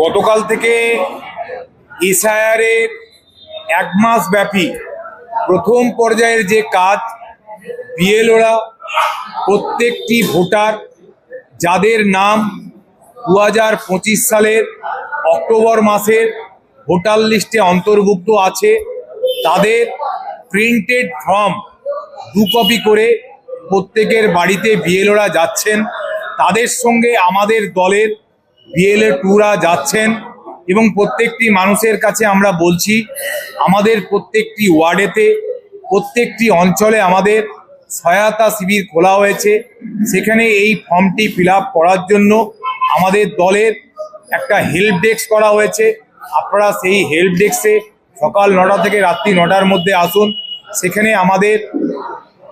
গতকাল থেকে এসআইআরের এক মাস ব্যাপী প্রথম পর্যায়ের যে কাজ, বিএলওরা প্রত্যেকটি ভোটার যাদের নাম দু হাজার পঁচিশ সালের অক্টোবর মাসের ভোটার লিস্টে অন্তর্ভুক্ত আছে, তাদের প্রিন্টেড ফর্ম দু কপি করে প্রত্যেকের বাড়িতে বিএলওরা যাচ্ছেন। তাদের সঙ্গে আমাদের দলের বিএলএ টুরা যাচ্ছেন এবং প্রত্যেকটি মানুষের কাছে আমরা বলছি, আমাদের প্রত্যেকটি ওয়ার্ডেতে প্রত্যেকটি অঞ্চলে আমাদের সহায়তা শিবির খোলা হয়েছে। সেখানে এই ফর্মটি ফিল করার জন্য আমাদের দলের একটা হেল্প ডেস্ক করা হয়েছে। আপনারা সেই হেল্প ডেস্কে সকাল নটা থেকে রাত্রি নটার মধ্যে আসুন। সেখানে আমাদের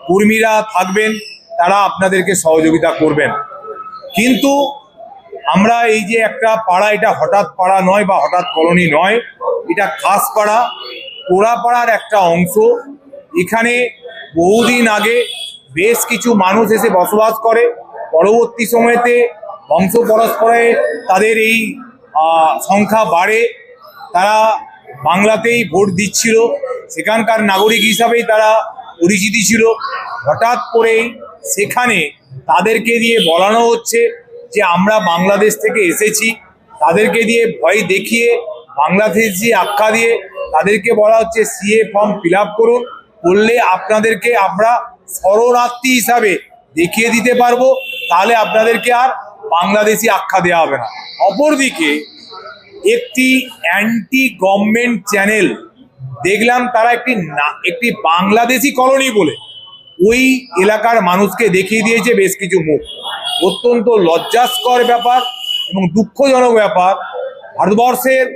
কর্মীরা থাকবেন, তারা আপনাদেরকে সহযোগিতা করবেন। কিন্তু আমরা এই যে একটা পাড়া, এটা হঠাৎ পাড়া নয় বা হঠাৎ কলোনি নয়, এটা খাস পাড়া। পোড়াপাড়ার একটা অংশ। এখানে বহুদিন আগে বেশ কিছু মানুষ এসে বসবাস করে। পরবর্তী সময়তে বংশ পরস্পরে তাদের এই সংখ্যা বাড়ে। তারা বাংলাতেই ভোট দিচ্ছিল। সেখানকার নাগরিক হিসাবেই তারা পরিচিতি ছিল। হঠাৎ করেই সেখানে তাদেরকে দিয়ে বলানো হচ্ছে। যে আমরা বাংলাদেশ থেকে এসেছি, তাদেরকে দিয়ে ভয় দেখিয়ে, বাংলাদেশি আখ্যা দিয়ে তাদেরকে বলা হচ্ছে সিএ ফর্ম ফিল করুন। করলে আপনাদেরকে আমরা শরণার্থী হিসাবে দেখিয়ে দিতে পারব। তাহলে আপনাদেরকে আর বাংলাদেশি আখ্যা দেওয়া হবে না। অপরদিকে একটি অ্যান্টি গভর্নমেন্ট চ্যানেল দেখলাম তারা একটি না- একটি বাংলাদেশি কলোনি বলে, ওই এলাকার মানুষকে দেখিয়ে দিয়েছে বেশ কিছু মুখ। অত্যন্ত লজ্জাস্কর ব্যাপার এবং দুঃখজনক ব্যাপার। ভারতবর্ষের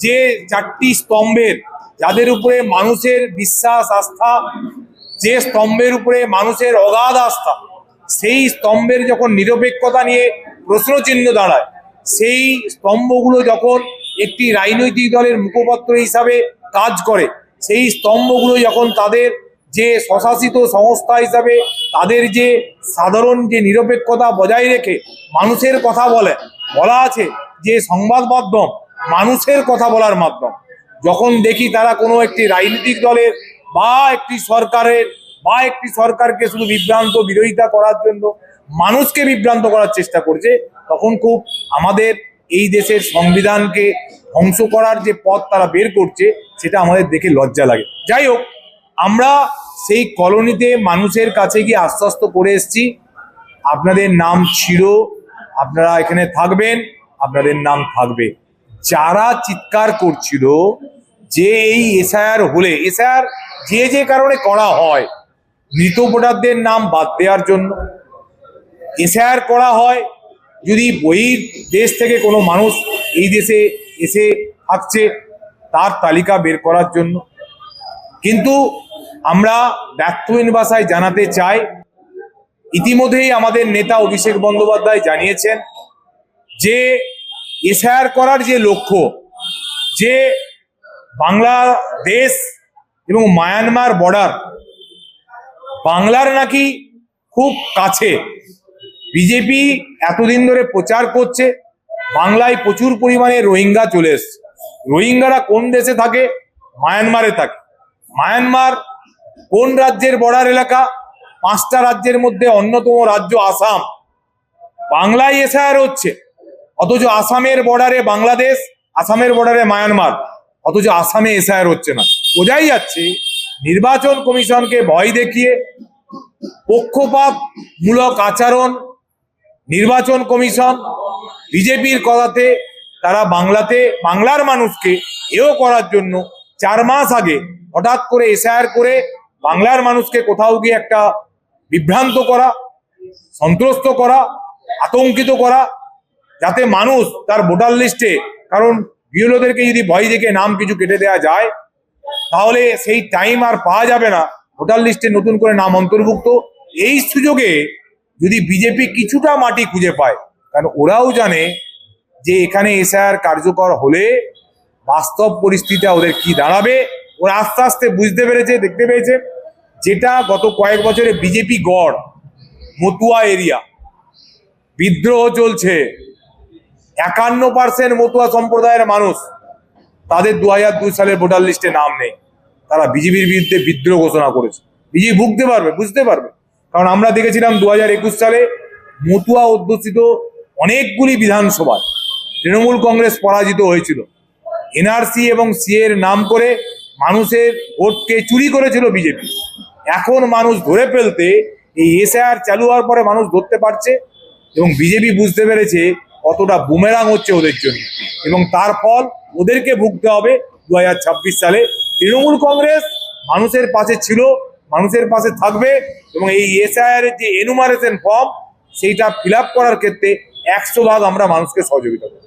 যে চারটি স্তম্ভের, যাদের উপরে মানুষের বিশ্বাস, আস্থা, যে স্তম্ভের উপরে মানুষের অগাধ আস্থা, সেই স্তম্ভের যখন নিরপেক্ষতা নিয়ে প্রশ্নচিহ্ন দাঁড়ায়, সেই স্তম্ভগুলো যখন একটি রাজনৈতিক দলের মুখপাত্র হিসাবে কাজ করে, সেই স্তম্ভগুলো যখন তাদের যে স্বশাসিত সংস্থা হিসাবে তাদের যে সাধারণ যে নিরপেক্ষতা বজায় রেখে মানুষের কথা বলে, বলা আছে যে সংবাদ মাধ্যম মানুষের কথা বলার মাধ্যম। যখন দেখি তারা কোনো একটি রাজনৈতিক দলের বা একটি সরকারের বা একটি সরকারকে শুধু বিভ্রান্ত, বিরোধিতা করার জন্য মানুষকে বিভ্রান্ত করার চেষ্টা করছে, তখন খুব আমাদের এই দেশের সংবিধানকে ধ্বংস করার যে পথ তারা বের করছে, সেটা আমাদের দেখে লজ্জা লাগে। যাই হোক আমরা সেই কলোনিতে মানুষের কাছে গিয়ে আশ্বস্ত করে এসেছি। আপনাদের নাম ছিল, আপনারা এখানে থাকবেন, আপনাদের নাম থাকবে। যারা চিৎকার করছিল যে এই এসআইআর হলে, এসআইআর যে যে কারণে করা হয়, মৃত ভোটারদের নাম বাদ দেওয়ার জন্য, এসআইআর করা হয়, যদি বহির দেশ থেকে কোনো মানুষ এই দেশে এসে থাকছে, তার তালিকা বের করার জন্য। কিন্তু আমরা ব্যর্থহীন ভাষায় জানাতে চাই। ইতিমধ্যেই আমাদের নেতা অভিষেক বন্দ্যোপাধ্যায় জানিয়েছেন যে এসআইআর করার যে লক্ষ্য, যে বাংলাদেশ এবং মায়ানমার বর্ডার বাংলার নাকি খুব কাছে। বিজেপি এতদিন ধরে প্রচার করছে, বাংলায় প্রচুর পরিমাণে রোহিঙ্গা চলে এসছে। রোহিঙ্গারা কোন দেশে থাকে? মায়ানমারে থাকে। মায়ানমার কোন রাজ্যের বর্ডার এলাকা? পাঁচটা রাজ্যের মধ্যে অন্যতম রাজ্য আসাম। বাংলায় এসআইআর হচ্ছে। অথচ আসামের বর্ডারে বাংলাদেশ, আসামের বর্ডারে মায়ানমার। অথচ আসামে এসআইআর হচ্ছে না। বোঝাই যাচ্ছে, নির্বাচন কমিশনকে ভয় দেখিয়ে পক্ষপাতমূলক আচরণ, নির্বাচন কমিশন বিজেপির কথাতে তারা বাংলাতে, বাংলার মানুষকে এও করার জন্য চার মাস আগে হঠাৎ করে এসআইআর করে বাংলার মানুষকে কোথাও গিয়ে একটা বিভ্রান্ত করা, সন্ত্রস্ত করা, আতঙ্কিত করা, যাতে মানুষ তার ভোটার লিস্টে, কারণ বিএলওদেরকে যদি ভয় দেখে নাম কিছু কেটে দেওয়া যায়, তাহলে সেই টাইম আর পাওয়া যাবে না। ভোটার লিস্টে নতুন করে নাম অন্তর্ভুক্ত। এই সুযোগে যদি বিজেপি কিছুটা মাটি খুঁজে পায়, কারণ ওরাও জানে যে এখানে এসআইআর কার্যকর হলে বাস্তব পরিস্থিতি ওদের কি দাঁড়াবে। ওরা আস্তে আস্তে বুঝতে পেরেছে, দেখতে পেয়েছে যেটা গত কয়েক বছরে বিজেপি গড়, মতুয়া এরিয়া। বিদ্রোহ চলছে। একান্ন পার্সেন্ট মতুয়া সম্প্রদায়ের মানুষ তাদের দু হাজার দুই সালের ভোটার লিস্টে নাম নেই। তারা বিজেপির বিরুদ্ধে বিদ্রোহ ঘোষণা করেছে। বিজেপি ভুগতে পারবে, বুঝতে পারবে। কারণ আমরা দেখেছিলাম দু হাজার একুশ সালে মতুয়া অধ্যুষিত অনেকগুলি বিধানসভায় তৃণমূল কংগ্রেস পরাজিত হয়েছিল। এনআরসি এবং সি এর নাম করে মানুষের ভোটকে চুরি করেছিল বিজেপি। এখন মানুষ ধরে ফেলতে এই এসআইআর চালু হওয়ার পরে মানুষ ধরতে পারছে এবং বিজেপি বুঝতে পেরেছে কতটা বুমেরাং হচ্ছে ওদের জন্য। এবং তার ফল ওদেরকে ভুগতে হবে দু হাজার ছাব্বিশ সালে। তৃণমূল কংগ্রেস মানুষের পাশে ছিল, মানুষের পাশে থাকবে এবং এই এসআইআর যে এনুমারেশন ফর্ম সেইটা ফিল করার ক্ষেত্রে একশো ভাগ আমরা মানুষকে সহযোগিতা করব।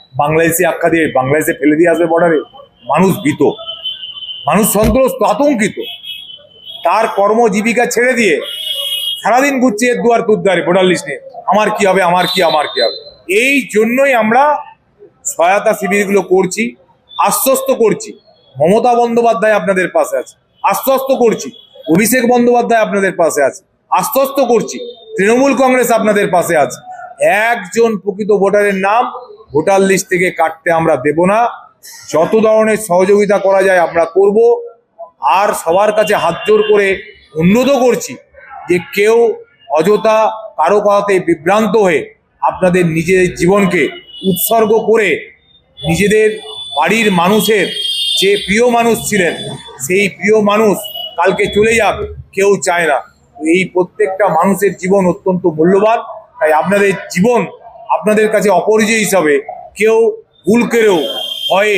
বাংলাদেশি আখ্যা দিয়ে, বাংলাদেশে ফেলে দিয়ে আসবে বর্ডারে মানুষ ভীত। মানুষ সন্ত্রস্ত, আতঙ্কিত। তার কর্মজীবিকা ছেড়ে দিয়ে সারাদিন ঘুরছে এর দুয়ার দুয়ারে ভোটার লিস্ট নিয়ে। আমার কি হবে, আমার কি আমার কি হবে? এই জন্যই আমরা সহায়তা শিবিরগুলো করছি, আশ্বস্ত করছি। মমতা বন্দ্যোপাধ্যায় আপনাদের পাশে আছে। আশ্বস্ত করছি। অভিষেক বন্দ্যোপাধ্যায় আপনাদের পাশে আছে। আশ্বস্ত করছি। তৃণমূল কংগ্রেস আপনাদের পাশে আছে। একজন প্রকৃত ভোটারের নাম ভোটার লিস্ট থেকে কাটতে আমরা দেব না। যত ধরনের সহযোগিতা করা যায় আমরা করব। আর সবার কাছে হাত জোর করে উন্নত করছি যে কেউ অযথা কারও কথাতে বিভ্রান্ত হয়ে আপনাদের নিজেদের জীবনকে উৎসর্গ করে নিজেদের বাড়ির মানুষের যে প্রিয় মানুষ ছিলেন, সেই প্রিয় মানুষ কালকে চলে যাক, কেউ চায় না। এই প্রত্যেকটা মানুষের জীবন অত্যন্ত মূল্যবান। তাই আপনাদের জীবন আপনাদের কাছে অপরিচয় হিসাবে কেউ ভুল করেও ভয়ে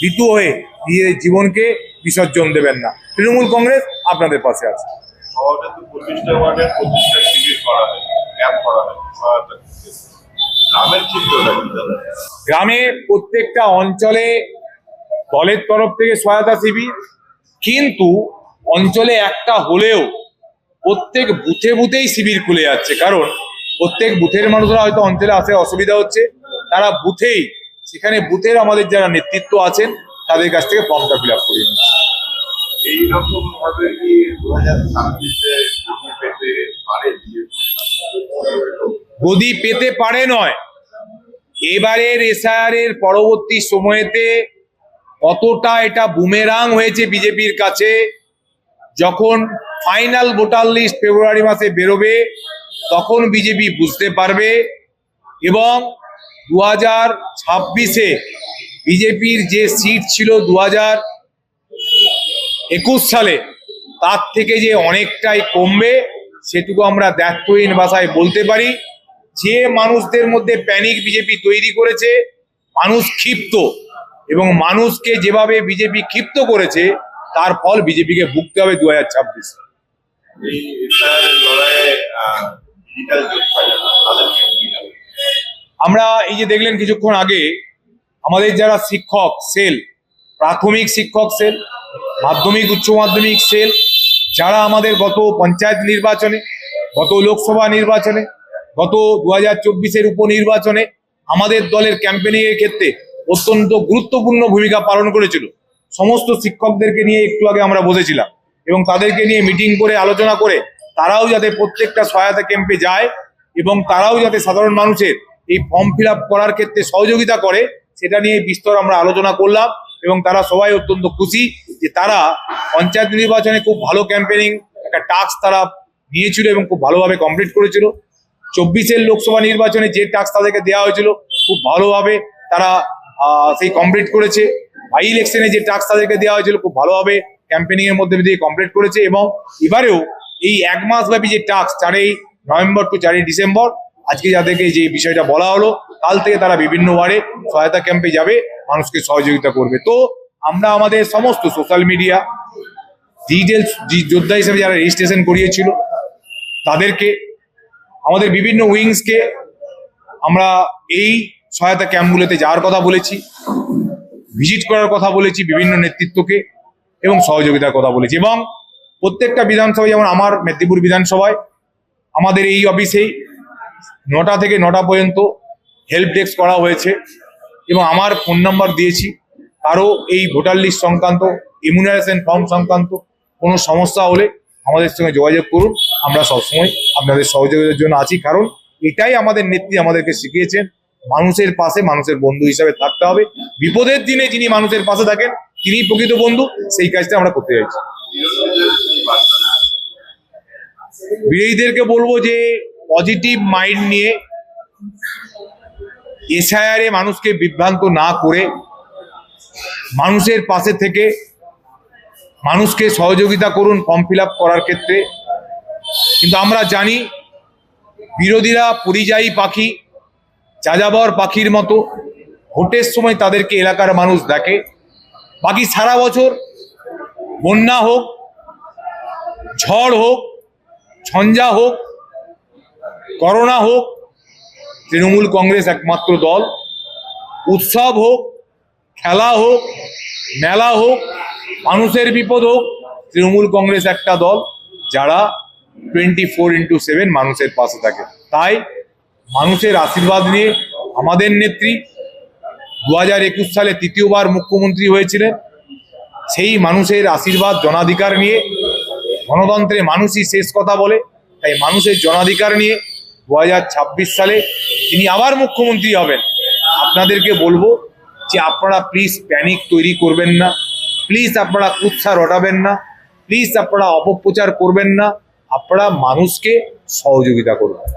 ভীতু হয়ে নিজেদের জীবনকে বিসর্জন দেবেন না। তৃণমূল কংগ্রেস আপনাদের পাশে আছে। গ্রামে প্রত্যেকটা অঞ্চলে দলের তরফ থেকে সহায়তা শিবির কিন্তু অঞ্চলে একটা হলেও প্রত্যেক বুথে বুথেই শিবির খুলে যাচ্ছে। কারণ প্রত্যেক বুথের মানুষরা হয়তো অঞ্চলে আসে অসুবিধা হচ্ছে। তারা বুথেই সেখানে বুথের আমাদের যারা নেতৃত্ব আছেন তাদের কাছ থেকে ফর্মটা ফিল আপ করিয়ে নিচ্ছে এইরকম ভাবে কি দু হাজার ছাব্বিশে পেতে পারে? গদি পেতে পারে নয়। এবারের এসআর এর পরবর্তী সময়েতে কতটা এটা বুমেরাং হয়েছে বিজেপির কাছে যখন ফাইনাল ভোটার লিস্ট ফেব্রুয়ারি মাসে বেরোবে তখন বিজেপি বুঝতে পারবে এবং দু হাজার ছাব্বিশে বিজেপির যে সিট ছিল দু হাজার একুশ সালে, তার থেকে যে অনেকটাই কমবে, সেটুকু আমরা দায়িত্বহীন ভাষায় বলতে পারি। যে মানুষদের মধ্যে প্যানিক বিজেপি তৈরি করেছে, মানুষ ক্ষিপ্ত এবং মানুষকে যেভাবে বিজেপি ক্ষিপ্ত করেছে, তার ফল বিজেপিকে ভুগতে হবে দু হাজার ছাব্বিশ আমরা এই যে দেখলেন কিছুক্ষণ আগে, আমাদের যারা শিক্ষক, সেল, প্রাথমিক শিক্ষক সেল, মাধ্যমিক, উচ্চ মাধ্যমিক সেল, যারা আমাদের গত পঞ্চায়েত নির্বাচনে, গত লোকসভা নির্বাচনে, গত দু হাজার চব্বিশের উপনির্বাচনে আমাদের দলের ক্যাম্পেনিং এর ক্ষেত্রে অত্যন্ত গুরুত্বপূর্ণ ভূমিকা পালন করেছিল। সমস্ত শিক্ষকদেরকে নিয়ে একটু আগে আমরা বসেছিলাম এবং তাদেরকে নিয়ে মিটিং করে, আলোচনা করে তারাও যাতে প্রত্যেকটা সহায়তা ক্যাম্পে যায় এবং তারাও যাতে সাধারণ মানুষের এই ফর্ম ফিল করার ক্ষেত্রে সহযোগিতা করে, সেটা নিয়ে বিস্তর আমরা আলোচনা করলাম এবং তারা সবাই অত্যন্ত খুশি যে তারা পঞ্চায়েত নির্বাচনে খুব ভালো ক্যাম্পেনিং একটা টাস্ক তারা নিয়েছিল এবং খুব ভালোভাবে কমপ্লিট করেছিল। চব্বিশের লোকসভা নির্বাচনে যে টাস্ক তাদেরকে দেওয়া হয়েছিল, খুব ভালোভাবে তারা সেই কমপ্লিট করেছে। বাই ইলেকশনে যে টাস্ক তাদেরকে দেওয়া হয়েছিল, খুব ভালোভাবে ক্যাম্পেনিং এর মধ্যে দিয়ে কমপ্লিট করেছে এবং এবারেও এই এক মাস ব্যাপী যে টাস্ক চারই নভেম্বর টু চারই ডিসেম্বর, আজকে যাদেরকে যে বিষয়টা বলা হলো, কাল থেকে তারা বিভিন্ন ওয়ার্ডে সহায়তা ক্যাম্পে যাবে, মানুষকে সহযোগিতা করবে। তো আমরা আমাদের সমস্ত সোশ্যাল মিডিয়া ডিটেলস যোদ্ধা হিসেবে যারা রেজিস্ট্রেশন করিয়েছিল, তাদেরকে, আমাদের বিভিন্ন উইংসকে আমরা এই সহায়তা ক্যাম্পগুলোতে যাওয়ার কথা বলেছি ভিজিট করার কথা বলেছি বিভিন্ন নেতৃত্বকে, এবং সহযোগিতার কথা বলেছি। এবং প্রত্যেকটা বিধানসভায়, যেমন আমার মেদিনীপুর বিধানসভায়, আমাদের এই অফিসেই নটা থেকে নটা পর্যন্ত হেল্প ডেস্ক করা হয়েছে এবং আমার ফোন নাম্বার দিয়েছি। কারও এই ভোটার লিস্ট সংক্রান্ত ইমিউনাইজেশন ফর্ম সংক্রান্ত কোনো সমস্যা হলে আমাদের সঙ্গে যোগাযোগ করুন। আমরা সবসময় আপনাদের সহযোগিতার জন্য আছি। কারণ এটাই আমাদের নেত্রী আমাদেরকে শিখিয়েছেন, মানুষের পাশে মানুষের বন্ধু হিসাবে থাকতে হবে। বিপদের দিনে যিনি মানুষের পাশে থাকেন তিনি প্রকৃত বন্ধু। সেই কাজটা আমরা করতে চাইছি বিরোধীদেরকে বলব যে পজিটিভ মাইন্ড নিয়ে এসআইআরে মানুষকে বিভ্রান্ত না করে মানুষের পাশে থেকে মানুষকে সহযোগিতা করুন ফর্ম ফিল করার ক্ষেত্রে। কিন্তু আমরা জানি বিরোধীরা পরিযায়ী পাখি, যাযাবর পাখির মতো। ভোটের সময় তাদেরকে এলাকার মানুষ দেখে। বাকি সারা বছর বন্যা হোক ঝড় হোক, ঝঞ্ঝা হোক, করোনা হোক, তৃণমূল কংগ্রেস একমাত্র দল, উৎসব হোক, খেলা হোক, মেলা হোক, মানুষের বিপদ হোক, তৃণমূল কংগ্রেস একটা দল যারা টোয়েন্টি ফোর ইন্টু সেভেন মানুষের পাশে থাকে। তাই মানুষের আশীর্বাদ নিয়ে আমাদের নেত্রী দু হাজার একুশ সালে তৃতীয়বার মুখ্যমন্ত্রী হয়েছিলেন। সেই মানুষের আশীর্বাদ, জনাধিকার নিয়ে গণতন্ত্রে মানুষই শেষ কথা বলে, তাই মানুষের জনাধিকার নিয়ে দু হাজার ছাব্বিশ সালে তিনি আবার মুখ্যমন্ত্রী হবেন। আপনাদেরকে বলব যে আপনারা প্লিজ প্যানিক তৈরি করবেন না প্লিজ আপনারা কুৎসা রটাবেন না প্লিজ আপনারা অপপ্রচার করবেন না, আপনারা মানুষকে সহযোগিতা করবেন